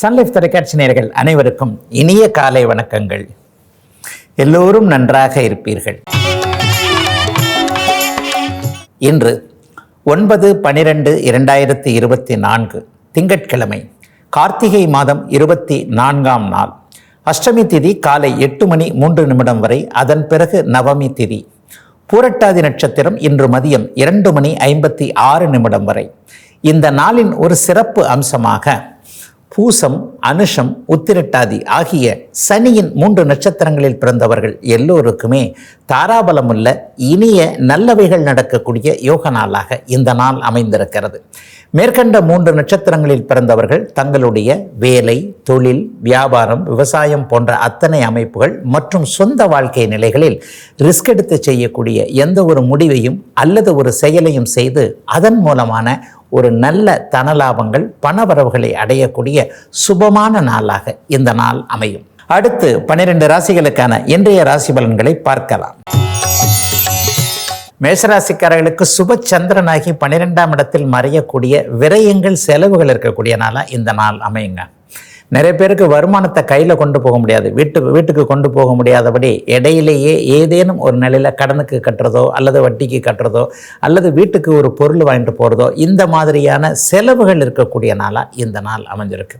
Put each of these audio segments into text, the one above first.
Sun Life தொலைக்காட்சி நேர்கள் அனைவருக்கும் இனிய காலை வணக்கங்கள். எல்லோரும் நன்றாக இருப்பீர்கள். இன்று ஒன்பது பனிரெண்டு இரண்டாயிரத்தி இருபத்தி நான்கு திங்கட்கிழமை கார்த்திகை மாதம் இருபத்தி நான்காம் நாள். அஷ்டமி திதி காலை எட்டு மணி மூன்று நிமிடம் வரை அதன் பிறகு நவமி திதி. பூரட்டாதி நட்சத்திரம் இன்று மதியம் இரண்டு மணி ஐம்பத்தி ஆறு நிமிடம் வரை. இந்த நாளின் ஒரு சிறப்பு அம்சமாக பூசம் அனுஷம் உத்திரட்டாதி ஆகிய சனியின் மூன்று நட்சத்திரங்களில் பிறந்தவர்கள் எல்லோருக்குமே தாராபலமுள்ள இனிய நல்லவைகள் நடக்கக்கூடிய யோக நாளாக இந்த நாள் அமைந்திருக்கிறது. மேற்கண்ட மூன்று நட்சத்திரங்களில் பிறந்தவர்கள் தங்களுடைய வேலை தொழில் வியாபாரம் விவசாயம் போன்ற அத்தனை அமைப்புகள் மற்றும் சொந்த வாழ்க்கை நிலைகளில் ரிஸ்க் எடுத்து செய்யக்கூடிய எந்த ஒரு முடிவையும் அல்லது ஒரு செயலையும் செய்து அதன் மூலமான ஒரு நல்ல தனலாபங்கள் பணவரவுகளை அடையக்கூடிய சுபமான நாளாக இந்த நாள் அமையும். அடுத்து பன்னிரண்டு ராசிகளுக்கான இன்றைய ராசி பலன்களை பார்க்கலாம். மேஷராசிக்காரர்களுக்கு சுப சந்திரனாகி பன்னிரெண்டாம் இடத்தில் மறையக்கூடிய விரயங்கள் செலவுகள் இருக்கக்கூடிய நாளாக இந்த நாள் அமையுங்க. நிறைய பேருக்கு வருமானத்தை கையில் கொண்டு போக முடியாது. வீட்டு வீட்டுக்கு கொண்டு போக முடியாதபடி இடையிலேயே ஏதேனும் ஒரு நிலையில் கடனுக்கு கட்டுறதோ அல்லது வட்டிக்கு கட்டுறதோ அல்லது வீட்டுக்கு ஒரு பொருள் வாங்கிட்டு போகிறதோ இந்த மாதிரியான செலவுகள் இருக்கக்கூடிய நாளாக இந்த நாள் அமைஞ்சிருக்கு.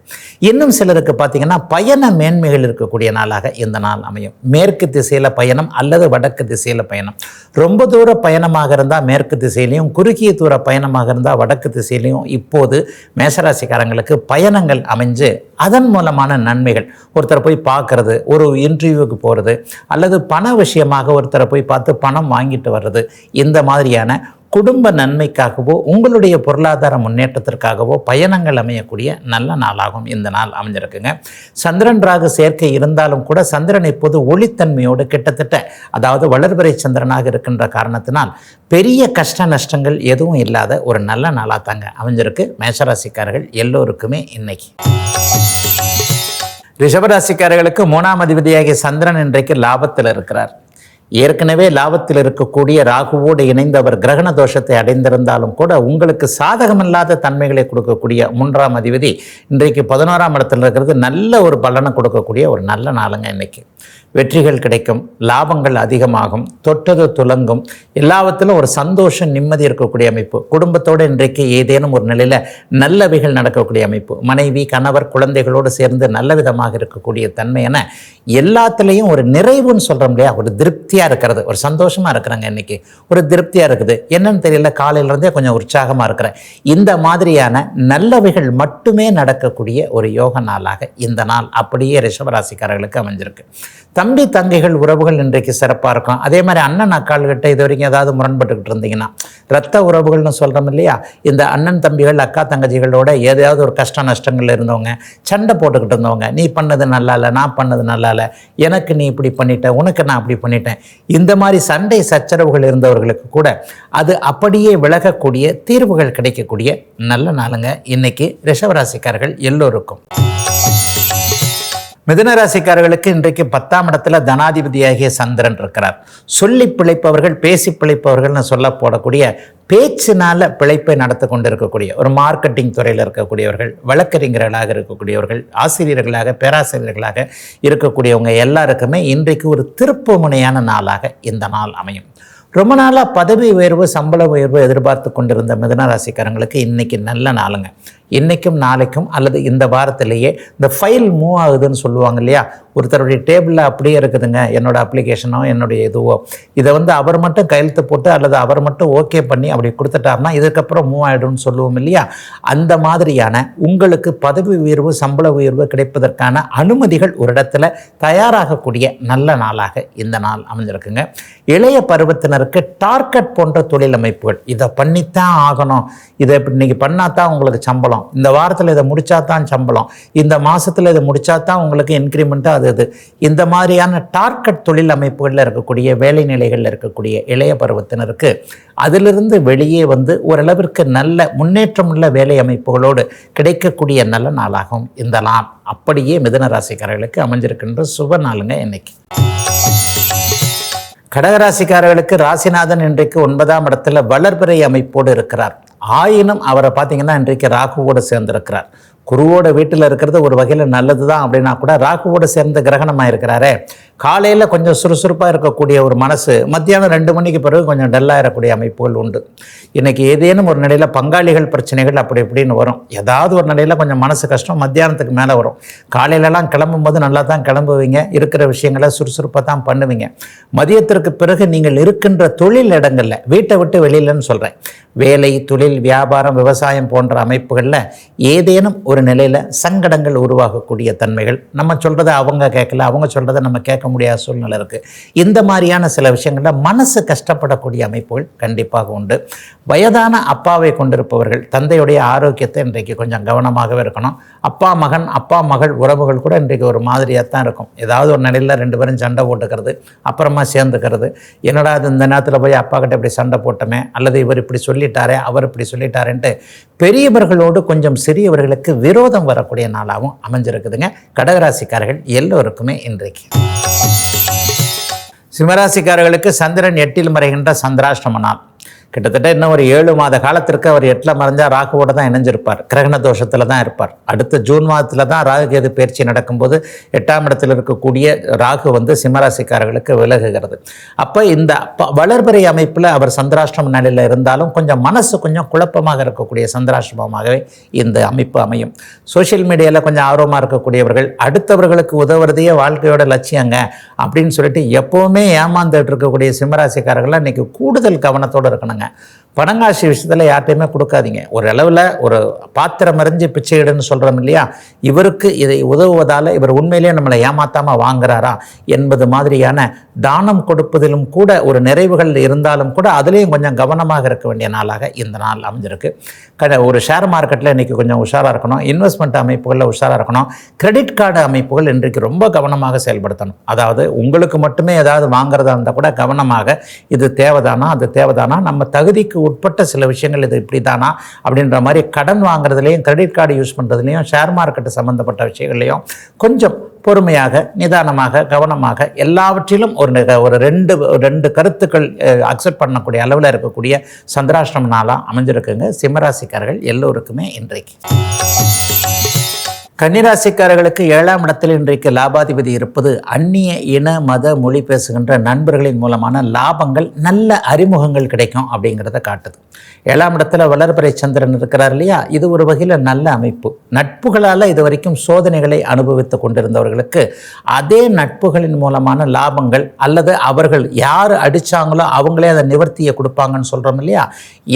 இன்னும் சிலருக்கு பார்த்தீங்கன்னா பயண மேன்மைகள் இருக்கக்கூடிய நாளாக இந்த நாள் அமையும். மேற்கு திசையில் பயணம் அல்லது வடக்கு திசையில் பயணம். ரொம்ப தூர பயணமாக இருந்தால் மேற்கு திசையிலையும் குறுகிய தூர பயணமாக இருந்தால் வடக்கு திசையிலையும் இப்போது மேசராசிக்காரங்களுக்கு பயணங்கள் அமைஞ்சு அதன் மூலமான நன்மைகள். ஒருத்தரை போய் பார்க்கறது ஒரு இன்டர்வியூவுக்கு போகிறது அல்லது பண விஷயமாக ஒருத்தரை போய் பார்த்து பணம் வாங்கிட்டு வர்றது இந்த மாதிரியான குடும்ப நன்மைக்காகவோ உங்களுடைய பொருளாதார முன்னேற்றத்திற்காகவோ பயணங்கள் அமையக்கூடிய நல்ல நாளாகும் இந்த நாள் அமைஞ்சிருக்குங்க. சந்திரன் ராகு சேர்க்கை இருந்தாலும் கூட சந்திரன் இப்போது ஒளித்தன்மையோடு கிட்டத்தட்ட அதாவது வளர்பிறை சந்திரனாக இருக்கின்ற காரணத்தினால் பெரிய கஷ்ட நஷ்டங்கள் எதுவும் இல்லாத ஒரு நல்ல நாளாக தாங்க அமைஞ்சிருக்கு. மேஷராசிக்காரர்கள் எல்லோருக்குமே இன்னைக்கு. ரிஷபராசிக்காரர்களுக்கு மூணாம் அதிபதியாகிய சந்திரன் இன்றைக்கு லாபத்தில் இருக்கிறார். ஏற்கனவே லாபத்தில் இருக்கக்கூடிய ராகுவோடு இணைந்து அவர் கிரகண தோஷத்தை அடைந்திருந்தாலும் கூட உங்களுக்கு சாதகமில்லாத தன்மைகளை கொடுக்கக்கூடிய மூன்றாம் அதிபதி இன்றைக்கு பதினோராம் இடத்துல இருக்கிறது. நல்ல ஒரு பலனை கொடுக்கக்கூடிய ஒரு நல்ல நாளுங்க இன்றைக்கி வெற்றிகள் கிடைக்கும் லாபங்கள் அதிகமாகும் தொட்டது துலங்கும். எல்லாவற்றிலும் ஒரு சந்தோஷம் நிம்மதி இருக்கக்கூடிய அமைப்பு. குடும்பத்தோடு இன்றைக்கு ஏதேனும் ஒரு நிலையில் நல்லவைகள் நடக்கக்கூடிய அமைப்பு. மனைவி கணவர் குழந்தைகளோடு சேர்ந்து நல்ல விதமாக இருக்கக்கூடிய தன்மை என எல்லாத்துலேயும் ஒரு நிறைவுன்னு சொல்கிறோம் இல்லையா? ஒரு திருப்தியாக இருக்கிறது. ஒரு சந்தோஷமாக இருக்கிறாங்க இன்றைக்கி ஒரு திருப்தியாக இருக்குது. என்னன்னு தெரியல காலையிலேருந்தே கொஞ்சம் உற்சாகமாக இருக்கிறேன். இந்த மாதிரியான நல்லவைகள் மட்டுமே நடக்கக்கூடிய ஒரு யோக நாளாக இந்த நாள் அப்படியே ரிஷபராசிக்காரர்களுக்கு அமைஞ்சிருக்கு. தம்பி தங்கைகள் உறவுகள் இன்றைக்கு சிறப்பாக இருக்கும். அதே மாதிரி அண்ணன் அக்காள்கிட்ட இது வரைக்கும் ஏதாவது முரண்பட்டுக்கிட்டு இருந்தீங்கன்னா ரத்த உறவுகள்னு சொல்கிறோம் இல்லையா? இந்த அண்ணன் தம்பிகள் அக்கா தங்கச்சிகளோட ஏதாவது ஒரு கஷ்ட நஷ்டங்கள் இருந்தவங்க சண்டை போட்டுக்கிட்டு இருந்தவங்க நீ பண்ணது நல்லா இல்லை நான் பண்ணது நல்லா இல்லை எனக்கு நீ இப்படி பண்ணிட்ட உனக்கு நான் அப்படி பண்ணிட்டேன். இந்த மாதிரி சண்டை சச்சரவுகள் இருந்தவர்களுக்கு கூட அது அப்படியே விலகக்கூடிய தீர்வுகள் கிடைக்கக்கூடிய நல்ல நாளுங்க. இன்னைக்கு ரிஷவராசிக்காரர்கள் எல்லோருக்கும். மிதுனராசிக்காரர்களுக்கு இன்றைக்கு பத்தாம் இடத்துல தனாதிபதியாகிய சந்திரன் இருக்கிறார். சொல்லி பிழைப்பவர்கள் பேசி பிழைப்பவர்கள்னு சொல்ல போடக்கூடிய பேச்சினால பிழைப்பை நடத்தி கொண்டு இருக்கக்கூடிய ஒரு மார்க்கெட்டிங் துறையில் இருக்கக்கூடியவர்கள் வழக்கறிஞர்களாக இருக்கக்கூடியவர்கள் ஆசிரியர்களாக பேராசிரியர்களாக இருக்கக்கூடியவங்க எல்லாருக்குமே இன்றைக்கு ஒரு திருப்பு முனையான நாளாக இந்த நாள் அமையும். ரொம்ப நாளாக பதவி உயர்வு சம்பள உயர்வு எதிர்பார்த்து கொண்டிருந்த மிதனராசிக்காரங்களுக்கு இன்றைக்கி நல்ல நாளுங்க. இன்றைக்கும் நாளைக்கும் அல்லது இந்த வாரத்திலேயே இந்த ஃபைல் மூவ் ஆகுதுன்னு சொல்லுவாங்க இல்லையா? ஒருத்தருடைய டேபிளில் அப்படியே இருக்குதுங்க. என்னோட அப்ளிகேஷனோ என்னுடைய இதுவோ. இதை வந்து அவர் மட்டும் கையெழுத்து போட்டு அல்லது அவர் மட்டும் ஓகே பண்ணி அப்படி கொடுத்துட்டாருன்னா இதுக்கப்புறம் மூவ் ஆகிடும்னு சொல்லுவோம் இல்லையா? அந்த மாதிரியான உங்களுக்கு பதவி உயர்வு சம்பள உயர்வு கிடைப்பதற்கான அனுமதிகள் ஒரு இடத்துல தயாராகக்கூடிய நல்ல நாளாக இந்த நாள் அமைஞ்சிருக்குங்க. இளைய பருவத்தினருக்கு டார்கெட் போன்ற தொழில் அமைப்புகள் இதை பண்ணித்தான் ஆகணும். இதை இப்படி பண்ணால் பண்ணாதான் உங்களுக்கு சம்பளம். இந்த வாரத்தில் இதை முடிச்சா தான் சம்பளம். இந்த மாதத்தில் இதை முடிச்சா தான் உங்களுக்கு இன்க்ரிமெண்ட்டு அது இது இந்த மாதிரியான டார்கெட் தொழில் அமைப்புகளில் இருக்கக்கூடிய வேலை நிலைகளில் இருக்கக்கூடிய இளைய பருவத்தினருக்கு அதிலிருந்து வெளியே வந்து ஓரளவிற்கு நல்ல முன்னேற்றமுள்ள வேலை அமைப்புகளோடு கிடைக்கக்கூடிய நல்ல நாளாகும் இந்த நாள் அப்படியே மிதன ராசிக்காரர்களுக்கு அமைஞ்சிருக்கின்ற சுப நாளுங்க இன்னைக்கு. கடகராசிக்காரர்களுக்கு ராசிநாதன் இன்றைக்கு ஒன்பதாம் இடத்துல வளர்பிறை அமைப்போடு இருக்கிறார். ஆயினும் அவரை பார்த்தீங்கன்னா இன்றைக்கு ராகுவோடு சேர்ந்திருக்கிறார். குருவோட வீட்டில் இருக்கிறது ஒரு வகையில் நல்லது தான் அப்படின்னா கூட ராகுவோட சேர்ந்த கிரகணமாக இருக்கிறாரே காலையில் கொஞ்சம் சுறுசுறுப்பாக இருக்கக்கூடிய ஒரு மனசு மத்தியானம் ரெண்டு மணிக்கு பிறகு கொஞ்சம் டல்லாக இருக்கக்கூடிய அமைப்புகள் உண்டு. இன்றைக்கி ஏதேனும் ஒரு நிலையில் பங்காளிகள் பிரச்சனைகள் அப்படி இப்படின்னு வரும். ஏதாவது ஒரு நிலையில் கொஞ்சம் மனசு கஷ்டம் மத்தியானத்துக்கு மேலே வரும். காலையிலலாம் கிளம்பும்போது நல்லா தான் கிளம்புவீங்க. இருக்கிற விஷயங்களை சுறுசுறுப்பாக தான் பண்ணுவீங்க. மதியத்திற்கு பிறகு நீங்கள் இருக்கின்ற தொழில் இடங்களில் வீட்டை விட்டு வெளியிலன்னு சொல்கிறேன் வேலை தொழில் வியாபாரம் விவசாயம் போன்ற அமைப்புகளில் ஏதேனும் ஒரு நிலையில் சங்கடங்கள் உருவாகக்கூடிய தன்மைகள். நம்ம சொல்கிறத அவங்க கேட்கல அவங்க சொல்கிறத நம்ம கேட்க முடியாத சூழ்நிலை இருக்குது இந்த மாதிரியான சில விஷயங்களில் மனசு கஷ்டப்படக்கூடிய அமைப்புகள் கண்டிப்பாக உண்டு. வயதான அப்பாவை கொண்டிருப்பவர்கள் தந்தையுடைய ஆரோக்கியத்தை இன்றைக்கு கொஞ்சம் கவனமாகவே இருக்கணும். அப்பா மகன் அப்பா மகள் உறவுகள் கூட இன்றைக்கு ஒரு மாதிரியாக தான் இருக்கும். ஏதாவது ஒரு நிலையில் ரெண்டு பேரும் சண்டை போட்டுக்கிறது அப்புறமா சேர்ந்துக்கிறது. என்னடா இது இந்த நேரத்தில் போய் அப்பா கிட்ட இப்படி சண்டை போட்டோமே அல்லது இவர் இப்படி சொல்லி சொல்லிட்டாரே அவர் இப்படி சொல்லிட்டாருன்ட்டு பெரியவர்களோடு கொஞ்சம் சிறியவர்களுக்கு விரோதம் வரக்கூடிய நாளாகவும் அமைஞ்சிருக்குதுங்க. கடகராசிக்காரர்கள் எல்லோருக்குமே இன்றைக்கு. சிம்மராசிக்காரர்களுக்கு சந்திரன் எட்டில் மறைகின்ற சந்திராஷ்டம நாள். கிட்டத்தட்ட இன்னும் ஒரு ஏழு மாத காலத்திற்கு அவர் எட்டில் மறைஞ்சால் ராகுவோட தான் இணைஞ்சிருப்பார். கிரகண தோஷத்தில் தான் இருப்பார். அடுத்த ஜூன் மாதத்தில் தான் ராகு கேது பயிற்சி நடக்கும்போது எட்டாம் இடத்தில் இருக்கக்கூடிய ராகு வந்து சிம்மராசிக்காரர்களுக்கு விலகுகிறது. அப்போ இந்த ப- அமைப்பில் அவர் சந்திராஷ்டம நிலையில் இருந்தாலும் கொஞ்சம் மனசு கொஞ்சம் குழப்பமாக இருக்கக்கூடிய சந்திராஷ்டமமாகவே இந்த அமைப்பு அமையும். சோஷியல் மீடியாவில் கொஞ்சம் ஆர்வமாக இருக்கக்கூடியவர்கள் அடுத்தவர்களுக்கு உதவுறதையே வாழ்க்கையோட லட்சியங்க அப்படின்னு சொல்லிட்டு எப்போவுமே ஏமாந்துட்டு இருக்கக்கூடிய சிம்மராசிக்காரர்கள்லாம் இன்றைக்கி கூடுதல் கவனத்தோடு இருக்கணுங்க. பணங்காசி விஷயத்தில் யார்ட்டையுமே கொடுக்காதீங்க. ஒரு அளவில் ஒரு பாத்திரம் அறிஞ்சு பிச்சையிடுன்னு சொல்கிறோம் இல்லையா? இவருக்கு இதை உதவுவதால் இவர் உண்மையிலேயே நம்மளை ஏமாத்தாமல் வாங்குறாரா என்பது மாதிரியான தானம் கொடுப்பதிலும் கூட ஒரு நிறைவுகள் இருந்தாலும் கூட அதுலேயும் கொஞ்சம் கவனமாக இருக்க வேண்டிய நாளாக இந்த நாள் அமைஞ்சிருக்கு. கட ஒரு ஷேர் மார்க்கெட்டில் இன்றைக்கி கொஞ்சம் உஷாராக இருக்கணும். இன்வெஸ்ட்மெண்ட் அமைப்புகளில் உஷாராக இருக்கணும். கிரெடிட் கார்டு அமைப்புகள் இன்றைக்கு ரொம்ப கவனமாக செயல்படுத்தணும். அதாவது உங்களுக்கு மட்டுமே ஏதாவது வாங்குறதா இருந்தால் கூட கவனமாக இது தேவைதானா? அது தேவைதானா? நம்ம தகுதிக்கு உட்பட்ட சில விஷயங்கள் இது இப்படி தானா அப்படின்ற மாதிரி கடன் வாங்குறதுலேயும் கிரெடிட் கார்டு யூஸ் பண்ணுறதுலையும் ஷேர் மார்க்கெட்டு சம்மந்தப்பட்ட விஷயங்கள்லையும் கொஞ்சம் பொறுமையாக நிதானமாக கவனமாக எல்லாவற்றிலும் ஒரு ஒரு ரெண்டு ரெண்டு கருத்துக்கள் அக்செப்ட் பண்ணக்கூடிய அளவில் இருக்கக்கூடிய சந்திராஷ்டிரம் நாளாக அமைஞ்சிருக்குங்க. சிம்மராசிக்காரர்கள் எல்லோருக்குமே இன்றைக்கு. கன்னிராசிக்காரர்களுக்கு ஏழாம் இடத்தில் இன்றைக்கு லாபாதிபதி இருப்பது அந்நிய இன மத மொழி பேசுகின்ற நண்பர்களின் மூலமான லாபங்கள் நல்ல அறிமுகங்கள் கிடைக்கும் அப்படிங்கிறத காட்டுது. ஏழாம் இடத்துல வளர்பறை சந்திரன் இருக்கிறார் இல்லையா? இது ஒரு வகையில் நல்ல அமைப்பு. நட்புகளால் இது வரைக்கும் சோதனைகளை அனுபவித்து கொண்டிருந்தவர்களுக்கு அதே நட்புகளின் மூலமான லாபங்கள் அல்லது அவர்கள் யார் அடித்தாங்களோ அவங்களே அதை நிவர்த்தியை கொடுப்பாங்கன்னு சொல்கிறோம் இல்லையா?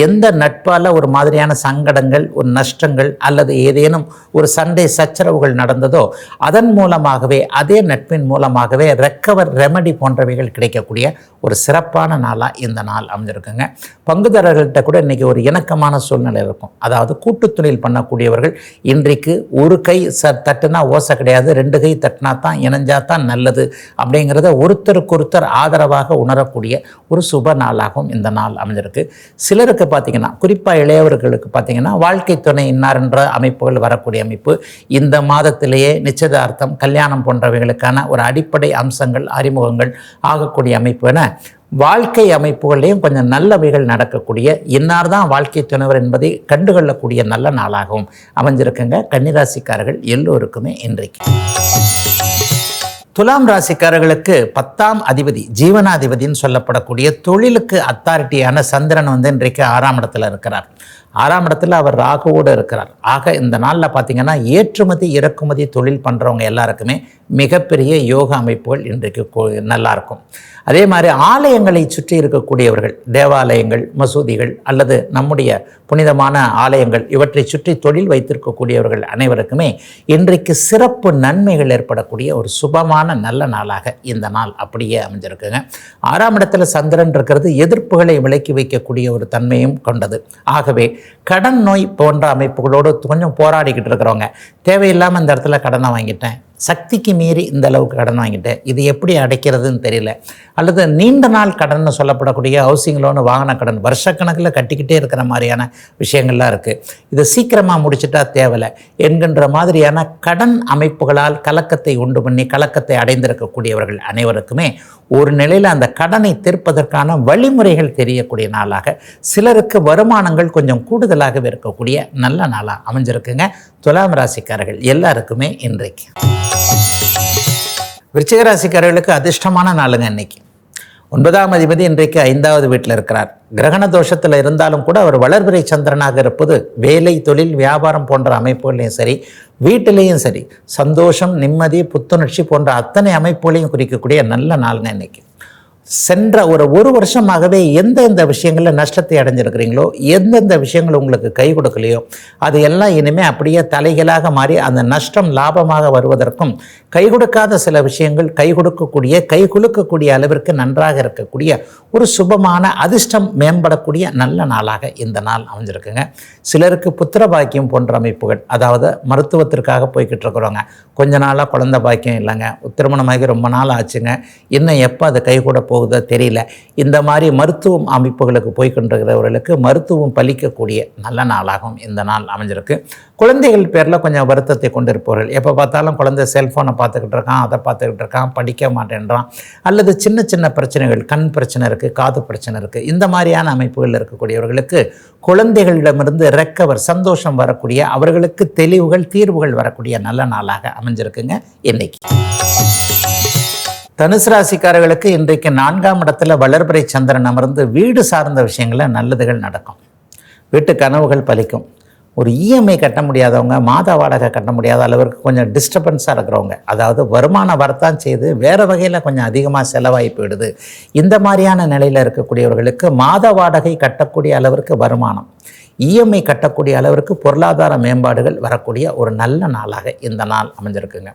எந்த நட்பால் ஒரு மாதிரியான சங்கடங்கள் ஒரு நஷ்டங்கள் அல்லது ஏதேனும் ஒரு சண்டை சச்சரவுகள் நடந்ததோ அதன் மூலமாகவே அதே நட்பின் மூலமாகவே ரெக்கவர் ரெமடி போன்றவைகள் கிடைக்கக்கூடிய ஒரு சிறப்பான நாளாக இந்த நாள் அமைஞ்சிருக்குங்க. பங்குதாரர்கள்ட்ட கூட இன்றைக்கி ஒரு இணக்கமான சூழ்நிலை இருக்கும். அதாவது கூட்டு தொழில் பண்ணக்கூடியவர்கள் இன்றைக்கு ஒரு கை ச தட்டுனா ஓசை கிடையாது ரெண்டு கை தட்டினா தான் இணைஞ்சா தான் நல்லது அப்படிங்கிறத ஒருத்தருக்கு ஒருத்தர் ஆதரவாக உணரக்கூடிய ஒரு சுப நாளாகவும் இந்த நாள் அமைஞ்சிருக்கு. சிலருக்கு பார்த்தீங்கன்னா குறிப்பாக இளையவர்களுக்கு பார்த்தீங்கன்னா வாழ்க்கை துணை இன்னார்ன்ற அமைப்புகள் வரக்கூடிய அமைப்பு இந்த இந்த மாதத்திலேயே நிச்சயதார்த்தம் கல்யாணம் போன்றவைகளுக்கான ஒரு அடிப்படை அம்சங்கள் அறிமுகங்கள் ஆகக்கூடிய அமைப்பு என வாழ்க்கை அமைப்புகள்லையும் கொஞ்சம் நல்லவைகள் நடக்கக்கூடிய இன்னார் தான் வாழ்க்கை துணைவர் என்பதை கண்டுகொள்ளக்கூடிய நல்ல நாளாகவும் அமைஞ்சிருக்குங்க. கன்னிராசிக்காரர்கள் எல்லோருக்குமே இன்றைக்கு. துலாம் ராசிக்காரர்களுக்கு பத்தாம் அதிபதி ஜீவனாதிபதின்னு சொல்லப்படக்கூடிய தொழிலுக்கு அத்தாரிட்டியான சந்திரன் வந்து இன்றைக்கு ஆறாம் இடத்துல இருக்கிறார். ஆறாம் இடத்துல அவர் ராகுவோடு இருக்கிறார். ஆக இந்த நாளில் பார்த்தீங்கன்னா ஏற்றுமதி இறக்குமதி தொழில் பண்ணுறவங்க எல்லாருக்குமே மிகப்பெரிய யோக அமைப்புகள் இன்றைக்கு நல்லாயிருக்கும் நல்லா இருக்கும். அதே மாதிரி ஆலயங்களை சுற்றி இருக்கக்கூடியவர்கள் தேவாலயங்கள் மசூதிகள் அல்லது நம்முடைய புனிதமான ஆலயங்கள் இவற்றை சுற்றி தொழில் வைத்திருக்கக்கூடியவர்கள் அனைவருக்குமே இன்றைக்கு சிறப்பு நன்மைகள் ஏற்படக்கூடிய ஒரு சுபமான நல்ல நாளாக இந்த நாள் அப்படியே அமைஞ்சிருக்குங்க. ஆறாம் இடத்துல சந்திரன் இருக்கிறது எதிர்ப்புகளை விலக்கி வைக்கக்கூடிய ஒரு தன்மையும் கொண்டது. ஆகவே கடன் நோய் போன்ற அமைப்புகளோடு கொஞ்சம் போராடிக்கிட்டு இருக்கிறவங்க தேவையில்லாமல் இந்த இடத்துல கடனை வாங்கிட்டேன் சக்திக்கு மீறி இந்த அளவுக்கு கடன் வாங்கிட்டேன் இது எப்படி அடைக்கிறதுன்னு தெரியல. அல்லது நீண்ட நாள் கடன் சொல்லப்படக்கூடிய ஹவுசிங் லோனு வாகன கடன் வருஷக்கணக்கில் கட்டிக்கிட்டே இருக்கிற மாதிரியான விஷயங்கள்லாம் இருக்குது இதை சீக்கிரமாக முடிச்சிட்டா தேவையில்லை. என்கின்ற மாதிரியான கடன் அமைப்புகளால் கலக்கத்தை உண்டு பண்ணி கலக்கத்தை அடைந்திருக்கக்கூடியவர்கள் அனைவருக்குமே ஒரு நிலையில் அந்த கடனை தீர்ப்பதற்கான வழிமுறைகள் தெரியக்கூடிய நாளாக சிலருக்கு வருமானங்கள் கொஞ்சம் கூடுதலாகவே இருக்கக்கூடிய நல்ல நாளாக அமைஞ்சிருக்குங்க. துலாம் ராசிக்காரர்கள் எல்லாருக்குமே இன்றைக்கு. விருச்சிகராசிக்காரர்களுக்கு அதிர்ஷ்டமான நாளுங்க இன்னைக்கு. ஒன்பதாம் அதிபதி இன்றைக்கு ஐந்தாவது வீட்டில் இருக்கிறார். கிரகண தோஷத்தில் இருந்தாலும் கூட அவர் வளர்பிறை சந்திரனாக இருப்பது வேலை தொழில் வியாபாரம் போன்ற அமைப்புகளையும் சரி வீட்டிலேயும் சரி சந்தோஷம் நிம்மதி புத்துணர்ச்சி போன்ற அத்தனை அமைப்புகளையும் குறிக்கக்கூடிய நல்ல நாளுங்க இன்னைக்கு. சென்ற ஒரு ஒரு வருஷமாகவே எந்தெந்த விஷயங்களில் நஷ்டத்தை அடைஞ்சிருக்கிறீங்களோ எந்தெந்த விஷயங்கள் உங்களுக்கு கை கொடுக்கலையோ அது எல்லாம் இனிமேல் அப்படியே தலைகளாக மாறி அந்த நஷ்டம் லாபமாக வருவதற்கும் கை கொடுக்காத சில விஷயங்கள் கை கொடுக்கக்கூடிய கை குலுக்கக்கூடிய அளவிற்கு நன்றாக இருக்கக்கூடிய ஒரு சுபமான அதிர்ஷ்டம் மேம்படக்கூடிய நல்ல நாளாக இந்த நாள் அமைஞ்சிருக்குங்க. சிலருக்கு புத்திர பாக்கியம் போன்ற அமைப்புகள் அதாவது மருத்துவத்திற்காக போய்கிட்டு இருக்கிறவங்க கொஞ்ச நாளாக குழந்தை பாக்கியம் இல்லைங்க திருமணமாகி ரொம்ப நாள் ஆச்சுங்க இன்னும் எப்போ அது கை கூட போகுதோ தெரியல. இந்த மாதிரி மருத்துவம் அமைப்புகளுக்கு போய்கொண்டிருக்கிறவர்களுக்கு மருத்துவம் பலிக்கக்கூடிய நல்ல நாளாகவும் இந்த நாள் அமைஞ்சிருக்கு. குழந்தைகள் பேரில் கொஞ்சம் வருத்தத்தை கொண்டிருப்பவர்கள். எப்போ பார்த்தாலும் குழந்தை செல்ஃபோனை பார்த்துக்கிட்டு இருக்கான் அதை பார்த்துக்கிட்டு இருக்கான் படிக்க மாட்டேன்றான். அல்லது சின்ன சின்ன பிரச்சனைகள் கண் பிரச்சனை இருக்குது காது பிரச்சனை இருக்குது இந்த மாதிரியான அமைப்புகளில் இருக்கக்கூடியவர்களுக்கு குழந்தைகளிடமிருந்து ரெக்கவர் சந்தோஷம் வரக்கூடிய அவர்களுக்கு தெளிவுகள் தீர்வுகள் வரக்கூடிய நல்ல நாளாக அமைஞ்சிருக்குங்க. இன்னைக்கு. தனுசு ராசிக்காரர்களுக்கு இன்றைக்கு நான்காம் இடத்துல வளர்பிறை சந்திரன் அமர்ந்து வீடு சார்ந்த விஷயங்களில் நல்லதுகள் நடக்கும். வீட்டு கனவுகள் பலிக்கும். ஒரு இஎம்ஐ கட்ட முடியாதவங்க மாத வாடகை கட்ட முடியாத அளவிற்கு கொஞ்சம் டிஸ்டர்பன்ஸாக இருக்கிறவங்க அதாவது வருமானம் வரத்தான் செய்து வேறு வகையில் கொஞ்சம் அதிகமாக செலவாகி போயிடுது. இந்த மாதிரியான நிலையில் இருக்கக்கூடியவர்களுக்கு மாத வாடகை கட்டக்கூடிய அளவிற்கு வருமானம். இஎம்ஐ கட்டக்கூடிய அளவிற்கு பொருளாதார மேம்பாடுகள் வரக்கூடிய ஒரு நல்ல நாளாக இந்த நாள் அமைஞ்சிருக்குங்க.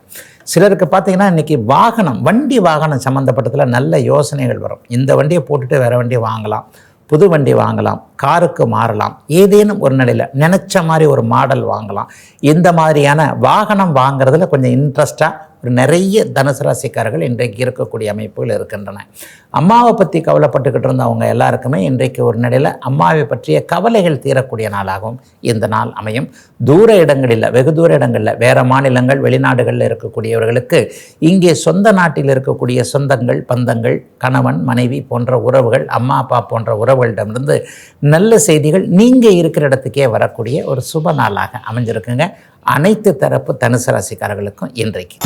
சிலருக்கு பார்த்தீங்கன்னா இன்றைக்கி வாகனம் வண்டி வாகனம் சம்மந்தப்பட்டதில் நல்ல யோசனைகள் வரும். இந்த வண்டியை போட்டுட்டு வேறு வண்டியை வாங்கலாம் புது வண்டி வாங்கலாம் காருக்கு மாறலாம் ஏதேனும் ஒரு நிலையில் நினச்ச மாதிரி ஒரு மாடல் வாங்கலாம். இந்த மாதிரியான வாகனம் வாங்குறதுல கொஞ்சம் இன்ட்ரெஸ்ட்டாக ஒரு நிறைய தனுசு ராசிக்காரர்கள் இன்றைக்கு இருக்கக்கூடிய அமைப்புகள் இருக்கின்றன. அம்மாவை பற்றி கவலைப்பட்டுக்கிட்டு இருந்தவங்க எல்லாருக்குமே இன்றைக்கு ஒரு நிலையில் அம்மாவை பற்றிய கவலைகள் தீரக்கூடிய நாளாகவும் இந்த நாள் அமையும். தூர இடங்களில் வெகு தூர இடங்களில் வேறு மாநிலங்கள் வெளிநாடுகளில் இருக்கக்கூடியவர்களுக்கு இங்கே சொந்த நாட்டில் இருக்கக்கூடிய சொந்தங்கள் பந்தங்கள் கணவன் மனைவி போன்ற உறவுகள் அம்மா அப்பா போன்ற உறவுகளிடமிருந்து நல்ல செய்திகள் நீங்கள் இருக்கிற இடத்துக்கே வரக்கூடிய ஒரு சுப நாளாக அமைஞ்சிருக்குங்க. அனைத்து தரப்பு தனுசு ராசிக்காரர்களுக்கும் இன்றைக்கு.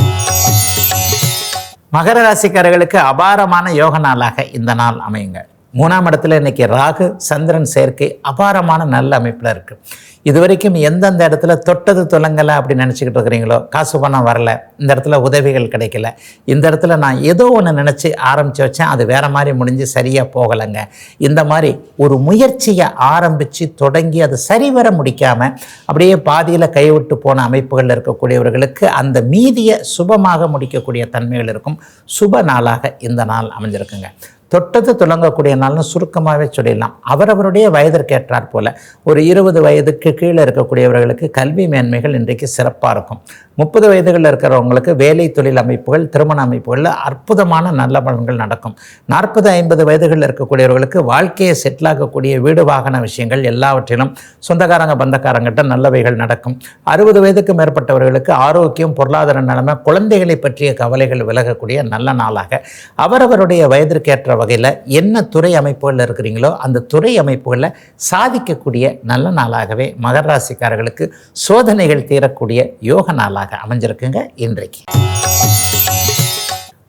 மகர ராசிக்காரர்களுக்கு அபாரமான யோக நாளாக இந்த நாள் அமையுங்க. மூணாம் இடத்துல இன்னைக்கு ராகு சந்திரன் சேர்க்கை அபாரமான நல்ல அமைப்பில் இருக்குது இது வரைக்கும் எந்தெந்த இடத்துல தொட்டது தொலங்கலை அப்படி நினச்சிக்கிட்டு இருக்கிறீங்களோ காசு பணம் வரல இந்த இடத்துல உதவிகள் கிடைக்கல இந்த இடத்துல நான் ஏதோ ஒன்று நினச்சி ஆரம்பித்து வச்சேன் அது வேறு மாதிரி முடிஞ்சு சரியாக போகலைங்க. இந்த மாதிரி ஒரு முயற்சியை ஆரம்பித்து தொடங்கி அது சரிவர முடிக்காமல் அப்படியே பாதியில் கைவிட்டு போன அமைப்புகளில் இருக்கக்கூடியவர்களுக்கு அந்த மீதியை சுபமாக முடிக்கக்கூடிய தன்மைகள் இருக்கும். சுப நாளாக இந்த நாள் அமைஞ்சிருக்குங்க. தொட்டது துலங்கக்கூடிய நாள்னு சுருக்கமாகவே சொல்லிடலாம். அவரவருடைய வயதிற்கேற்றாற் போல ஒரு இருபது வயதுக்கு கீழே இருக்கக்கூடியவர்களுக்கு கல்வி மேன்மைகள் இன்றைக்கு சிறப்பாக இருக்கும். முப்பது வயதுகளில் இருக்கிறவங்களுக்கு வேலை தொழில் அமைப்புகள் திருமண அமைப்புகளில் அற்புதமான நல்ல பலன்கள் நடக்கும். நாற்பது ஐம்பது வயதுகளில் இருக்கக்கூடியவர்களுக்கு வாழ்க்கையை செட்டில் ஆகக்கூடிய வீடு வாகன விஷயங்கள் எல்லாவற்றிலும் சொந்தக்காரங்க பந்தக்காரங்கிட்ட நல்லவைகள் நடக்கும். அறுபது வயதுக்கு மேற்பட்டவர்களுக்கு ஆரோக்கியம் பொருளாதார நிலைமை குழந்தைகளை பற்றிய கவலைகள் விலகக்கூடிய நல்ல நாளாக. அவரவருடைய வயதிற்கேற்ற வகையில் என்ன துறை அமைப்புகளில் இருக்கிறீங்களோ அந்த துறை அமைப்புகளில் சாதிக்கக்கூடிய நல்ல நாளாகவே மகர ராசிக்காரர்களுக்கு சோதனைகள் தீரக்கூடிய யோக நாளாக அமைஞ்சிருக்குங்க இன்றைக்கு.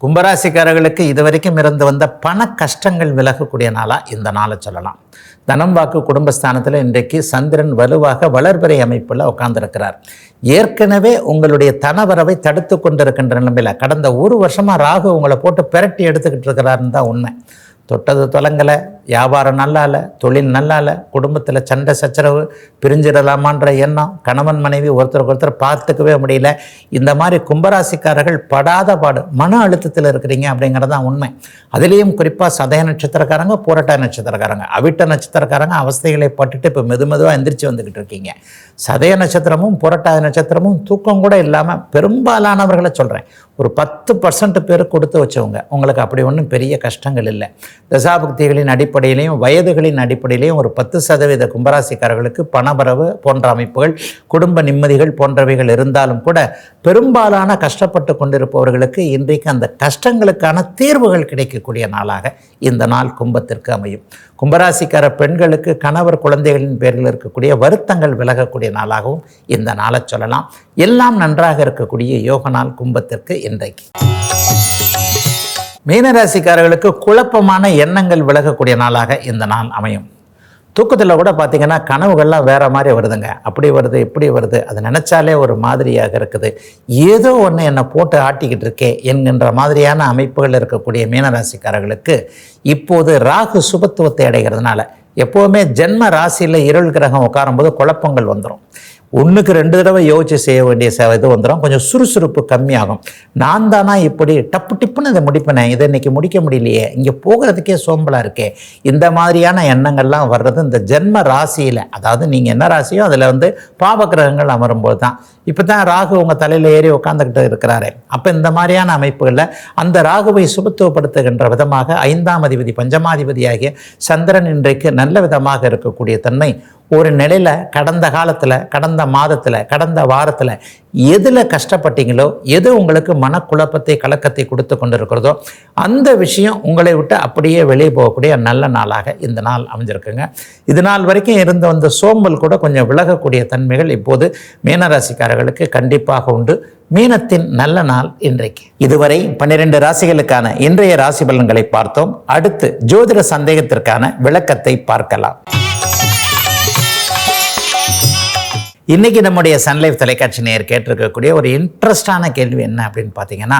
கும்பராசிக்காரர்களுக்கு இதுவரைக்கும் இருந்து வந்த பண கஷ்டங்கள் விலகக்கூடிய நாளாக இந்த நாளை சொல்லலாம். தனம் வாக்கு குடும்பஸ்தானத்தில் இன்றைக்கு சந்திரன் வலுவாக வளர்பிறை அமைப்பில் உட்கார்ந்துருக்கிறார். ஏற்கனவே உங்களுடைய தனவரவை தடுத்து கொண்டிருக்கின்ற நிலைமையில் கடந்த ஒரு வருஷமாக ராகு உங்களை போட்டு பிரட்டி எடுத்துக்கிட்டு இருக்கிறாருன்னு தான் உண்மை. தொட்டது தொலங்கலை வியாபாரம் நல்லா இல்லை தொழில் நல்லா இல்லை குடும்பத்தில் சண்டை சச்சரவு பிரிஞ்சிடலாமான்ற எண்ணம் கணவன் மனைவி ஒருத்தருக்கு ஒருத்தர் பார்த்துக்கவே முடியல. இந்த மாதிரி கும்பராசிக்காரர்கள் படாத பாடு மன அழுத்தத்தில் இருக்கிறீங்க அப்படிங்கிறது தான் உண்மை. அதுலேயும் குறிப்பாக சதய நட்சத்திரக்காரங்க பூரட்டாதி நட்சத்திரக்காரங்க அவிட்ட நட்சத்திரக்காரங்க அவஸ்தைகளை பட்டுட்டு இப்போ மெது மெதுவாக எந்திரிச்சு வந்துக்கிட்டு இருக்கீங்க. சதய நட்சத்திரமும் புரட்டாதி நட்சத்திரமும் தூக்கம் கூட இல்லாமல் பெரும்பாலானவர்களை சொல்கிறேன் ஒரு பத்து பர்சன்ட் பேர் கொடுத்து வச்சவங்க. உங்களுக்கு அப்படி ஒன்றும் பெரிய கஷ்டங்கள் இல்லை. தசாபக்திகளின் அடிப்படையிலையும் வயதுகளின் அடிப்படையிலையும் ஒரு பத்து சதவீத கும்பராசிக்காரர்களுக்கு பணபரவு போன்ற அமைப்புகள் குடும்ப நிம்மதிகள் போன்றவைகள் இருந்தாலும் கூட பெரும்பாலான கஷ்டப்பட்டு கொண்டிருப்பவர்களுக்கு இன்றைக்கு அந்த கஷ்டங்களுக்கான தீர்வுகள் கிடைக்கக்கூடிய நாளாக இந்த நாள் கும்பத்திற்கு அமையும். கும்பராசிக்கார பெண்களுக்கு கணவர் குழந்தைகளின் பேரில் இருக்கக்கூடிய வருத்தங்கள் விலகக்கூடிய நாளாகவும் இந்த நாளை சொல்லலாம். எல்லாம் நன்றாக இருக்கக்கூடிய யோக நாள் கும்பத்திற்கு இன்றைக்கு. மீனராசிக்காரர்களுக்கு குழப்பமான எண்ணங்கள் விலகக்கூடிய நாளாக இந்த நாள் அமையும். தூக்கத்தில் கூட பார்த்தீங்கன்னா கனவுகள்லாம் வேற மாதிரி வருதுங்க. அப்படி வருது இப்படி வருது. அது நினச்சாலே ஒரு மாதிரியாக இருக்குது. ஏதோ ஒன்று என்னை போட்டு ஆட்டிக்கிட்டு இருக்கே என்கின்ற மாதிரியான அமைப்புகள் இருக்கக்கூடிய மீனராசிக்காரர்களுக்கு இப்போது ராகு சுபத்துவத்தை அடைகிறதுனால எப்போவுமே ஜென்ம ராசியில் இருள் கிரகம் உட்காரும்போது குழப்பங்கள் வந்துடும் ஒன்றுக்கு ரெண்டு தடவை யோசிச்சு செய்ய வேண்டிய இது வந்துடும் கொஞ்சம் சுறுசுறுப்பு கம்மியாகும். நான் தானா இப்படி டப்பு டிப்புன்னு இதை முடிப்பினேன் இதை இன்றைக்கி முடிக்க முடியலையே. இங்கே போகிறதுக்கே சோம்பலாக இருக்கே. இந்த மாதிரியான எண்ணங்கள்லாம் வர்றது இந்த ஜென்ம ராசியில் அதாவது நீங்கள் என்ன ராசியோ அதில் வந்து பாவகிரகங்கள் அமரும்போது தான். இப்போ தான் ராகு உங்கள் தலையில் ஏறி உட்காந்துக்கிட்டு இருக்கிறாரு. அப்போ இந்த மாதிரியான அமைப்புகளில் அந்த ராகுவை சுபத்துவப்படுத்துகின்ற விதமாக ஐந்தாம் அதிபதி பஞ்சமாதிபதியாகிய சந்திரன் இன்றைக்கு நல்ல விதமாக இருக்கக்கூடிய தன்மை ஒரு நிலையில் கடந்த காலத்தில் கடந்த மாதத்தில் கடந்த வாரத்தில் எதில் கஷ்டப்பட்டீங்களோ எது உங்களுக்கு மனக்குழப்பத்தை கலக்கத்தை கொடுத்து கொண்டிருக்கிறதோ அந்த விஷயம் உங்களை விட்டு அப்படியே வெளியே போகக்கூடிய நல்ல நாளாக இந்த நாள் அமைஞ்சிருக்குங்க. இது நாள் வரைக்கும் இருந்த வந்த சோம்பல் கூட கொஞ்சம் விலகக்கூடிய தன்மைகள் இப்போது மீனராசிக்காரர்களுக்கு கண்டிப்பாக உண்டு. மீனத்தின் நல்ல நாள் இன்றைக்கு. இதுவரை பன்னிரண்டு ராசிகளுக்கான இன்றைய ராசி பலன்களை பார்த்தோம். அடுத்து ஜோதிட சந்தேகத்திற்கான விளக்கத்தை பார்க்கலாம். இன்றைக்கி நம்முடைய சன்லைஃப் தொலைக்காட்சி நேயர் கேட்டிருக்கக்கூடிய ஒரு இன்ட்ரெஸ்டான கேள்வி என்ன அப்படின்னு பார்த்தீங்கன்னா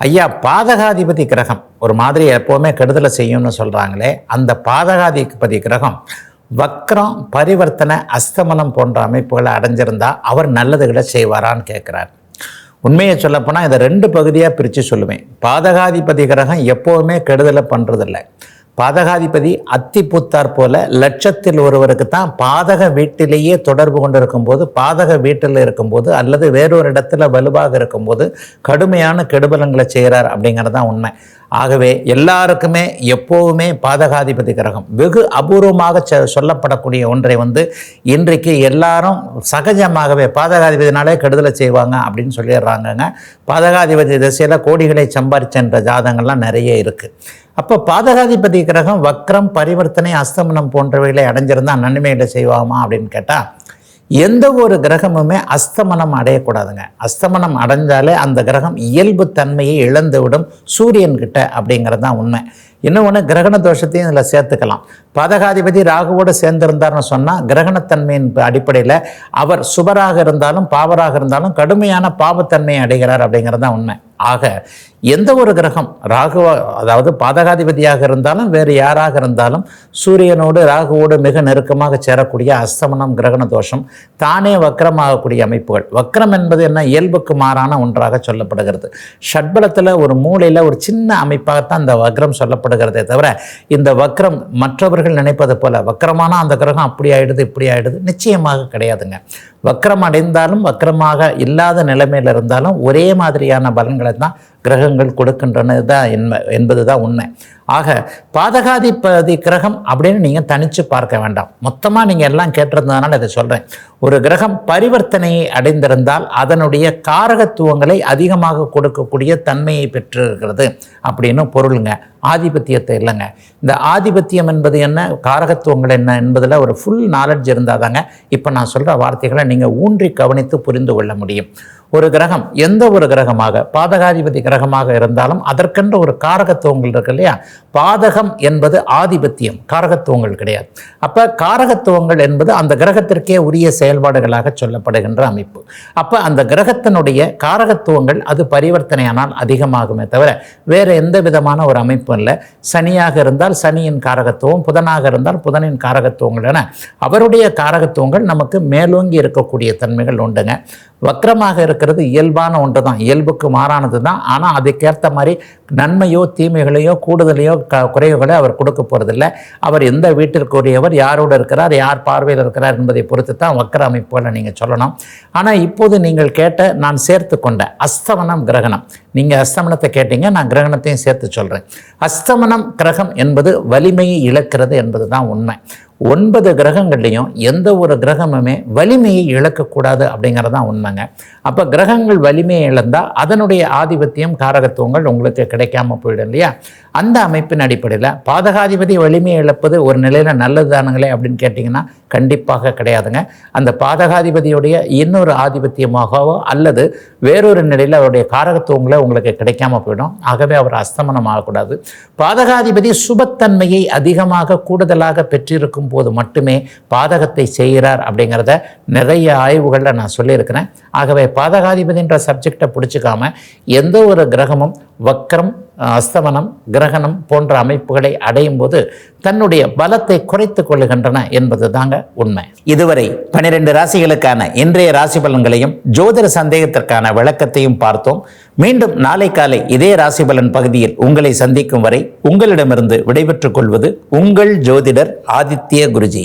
ஐயா பாதகாதிபதி கிரகம் ஒரு மாதிரி எப்போவுமே கெடுதலை செய்யும்னு சொல்கிறாங்களே அந்த பாதகாதிபதி கிரகம் வக்ரம் பரிவர்த்தனை அஸ்தமனம் போன்ற அமைப்புகளை அடைஞ்சிருந்தா அவர் நல்லதுகளை செய்வாரான்னு கேட்குறார். உண்மையை சொல்லப்போனால் இதை ரெண்டு பகுதியாக பிரித்து சொல்லுவேன். பாதகாதிபதி கிரகம் எப்போவுமே கெடுதலை பண்ணுறதில்ல பாதகாதிபதி அத்தி பூத்தார் போல லட்சத்தில் ஒருவருக்கு தான் பாதக வீட்டிலேயே தொடர்பு கொண்டு இருக்கும்போது பாதக வீட்டில் இருக்கும்போது அல்லது வேறொரு இடத்துல வலுவாக இருக்கும்போது கடுமையான கெடுபலங்களை செய்கிறார் அப்படிங்கிறது தான் உண்மை. ஆகவே எல்லாருக்குமே எப்போவுமே பாதகாதிபதி கிரகம். வெகு அபூர்வமாக சொல்லப்படக்கூடிய ஒன்றை வந்து இன்றைக்கு எல்லாரும் சகஜமாகவே பாதகாதிபதினாலே கெடுதலை செய்வாங்க அப்படின்னு சொல்லிடுறாங்கங்க. பாதகாதிபதி திசையில் கோடிகளை சம்பாரிச்சென்ற ஜாதகங்கள்லாம் நிறைய இருக்குது அப்போ பாதகாதிபதி கிரகம் வக்ரம் பரிவர்த்தனை அஸ்தமனம் போன்றவைகளை அடைஞ்சிருந்தால் நன்மைகளை செய்வாமா அப்படின்னு கேட்டால் எந்த ஒரு கிரகமுமே அஸ்தமனம் அடையக்கூடாதுங்க. அஸ்தமனம் அடைஞ்சாலே அந்த கிரகம் இயல்பு தன்மையை இழந்துவிடும் சூரியன் கிட்ட அப்படிங்கிறது தான் உண்மை. இன்னொன்று கிரகண தோஷத்தையும் இதில் சேர்த்துக்கலாம். பாதகாதிபதி ராகுவோடு சேர்ந்திருந்தார்னு சொன்னால் கிரகணத்தன்மையின் அடிப்படையில் அவர் சுபராக இருந்தாலும் பாவராக இருந்தாலும் கடுமையான பாவத்தன்மையை அடைகிறார் அப்படிங்கிறது தான் உண்மை. ஆக எந்த ஒரு கிரகம் ராகுவ அதாவது பாதகாதிபதியாக இருந்தாலும் வேறு யாராக இருந்தாலும் சூரியனோடு ராகுவோடு மிக நெருக்கமாக சேரக்கூடிய அஸ்தமனம் கிரகண தோஷம் தானே வக்கரமாகக்கூடிய அமைப்புகள். வக்கரம் என்பது என்ன? இயல்புக்கு மாறான ஒன்றாக சொல்லப்படுகிறது. ஷட்பலத்தில் ஒரு மூலையில் ஒரு சின்ன அமைப்பாகத்தான் இந்த வக்ரம் சொல்லப்படுகிறதே தவிர இந்த வக்ரம் மற்றவர்கள் நினைப்பது போல வக்கரமான அந்த கிரகம் அப்படி ஆயிடுது இப்படி ஆயிடுது நிச்சயமாக கிடையாதுங்க. வக்கரம் அடைந்தாலும் வக்கரமாக இல்லாத நிலைமையில் இருந்தாலும் ஒரே மாதிரியான பலன்களை தான் கிரகங்கள் கொடுக்கின்றன தான் என்ப என்பது தான் உண்மை. ஆக பாதகாதிபதி கிரகம் அப்படின்னு நீங்கள் தனித்து பார்க்க வேண்டாம். மொத்தமாக நீங்கள் எல்லாம் கேட்டிருந்ததுனால இதை சொல்கிறேன் ஒரு கிரகம் பரிவர்த்தனையை அடைந்திருந்தால் அதனுடைய காரகத்துவங்களை அதிகமாக கொடுக்கக்கூடிய தன்மையை பெற்றிருக்கிறது அப்படின்னு பொருளுங்க. ஆதிபத்தியத்தை இல்லைங்க. இந்த ஆதிபத்தியம் என்பது என்ன? காரகத்துவங்கள் என்ன என்பதில் ஒரு ஃபுல் நாலெட்ஜ் இருந்தால் தாங்க இப்போ நான் சொல்கிற வார்த்தைகளை நீங்கள் ஊன்றி கவனித்து புரிந்து கொள்ள முடியும். ஒரு கிரகம் எந்த ஒரு கிரகமாக பாதகாதிபதி கிரகமாக இருந்தாலும் அதற்கென்ற ஒரு காரகத்துவங்கள் இருக்கு இல்லையா? பாதகம் என்பது ஆதிபத்தியம் காரகத்துவங்கள் கிடையாது. அப்போ காரகத்துவங்கள் என்பது அந்த கிரகத்திற்கே உரிய செயல்பாடுகளாக சொல்லப்படுகின்ற அமைப்பு. அப்போ அந்த கிரகத்தினுடைய காரகத்துவங்கள் அது பரிவர்த்தனையானால் அதிகமாகுமே தவிர வேறு எந்த விதமான ஒரு அமைப்பும் இல்லை. சனியாக இருந்தால் சனியின் காரகத்துவம் புதனாக இருந்தால் புதனின் காரகத்துவங்கள் என அவருடைய காரகத்துவங்கள் நமக்கு மேலோங்கி இருக்கக்கூடிய தன்மைகள் உண்டுங்க. வக்கரமாக இருக்கிறது இயல்பான ஒன்று தான் இயல்புக்கு மாறானது தான் ஆனால் அதுக்கேற்ற மாதிரி நன்மையோ தீமைகளையோ கூடுதலையோ க குறைவுகளோ அவர் கொடுக்க போகிறதில்ல அவர் எந்த வீட்டிற்குரியவர் யாரோடு இருக்கிறார் யார் பார்வையில் இருக்கிறார் என்பதை பொறுத்து தான் வக்கர அமைப்புகளை நீங்கள் சொல்லணும். ஆனால் இப்போது நீங்கள் கேட்ட நான் சேர்த்து கொண்ட அஸ்தமனம் கிரகணம். நீங்கள் அஸ்தமனத்தை கேட்டீங்க நான் கிரகணத்தையும் சேர்த்து சொல்கிறேன் அஸ்தமனம் கிரகம் என்பது வலிமையை இழக்கிறது என்பது தான் உண்மை. ஒன்பது கிரகங்கள்லையும் எந்த ஒரு கிரகமுமே வலிமையை இழக்கக்கூடாது அப்படிங்கிறது தான் உண்மைங்க. அப்போ கிரகங்கள் வலிமையை இழந்தால் அதனுடைய ஆதிபத்தியம் காரகத்துவங்கள் உங்களுக்கு கிடைக்காம போயிடும் இல்லையா? அந்த அமைப்பின் அடிப்படையில் பாதகாதிபதி வலிமையை இழப்பது ஒரு நிலையில் நல்லது தானுங்களே அப்படின்னு கேட்டிங்கன்னா கண்டிப்பாக கிடையாதுங்க. அந்த பாதகாதிபதியுடைய இன்னொரு ஆதிபத்தியமாகவோ அல்லது வேறொரு நிலையில் அவருடைய காரகத்துவங்களோ உங்களுக்கு கிடைக்காம போயிடும். ஆகவே அவர் அஸ்தமனம் ஆகக்கூடாது. பாதகாதிபதி சுபத்தன்மையை அதிகமாக கூடுதலாக பெற்றிருக்கும் போது மட்டுமே பாதகத்தை செய்கிறார் அப்படிங்கிறத நிறைய ஆய்வுகளில் நான் சொல்லியிருக்கிறேன். ஆகவே பாதகாதிபதின்ற சப்ஜெக்டை பிடிச்சிக்காம எந்த ஒரு கிரகமும் வக்ரம் அஸ்தமனம் கிரகணம் போன்ற அமைப்புகளை அடையும் போது தன்னுடைய பலத்தை குறைத்து கொள்ளுகின்றன என்பது தாங்க உண்மை. இதுவரை பனிரெண்டு ராசிகளுக்கான இன்றைய ராசி பலன்களையும் ஜோதிட சந்தேகத்திற்கான விளக்கத்தையும் பார்த்தோம். மீண்டும் நாளை காலை இதே ராசி பலன் பகுதியில் உங்களை சந்திக்கும் வரை உங்களிடமிருந்து விடைபெற்றுக் கொள்வது உங்கள் ஜோதிடர் ஆதித்ய குருஜி.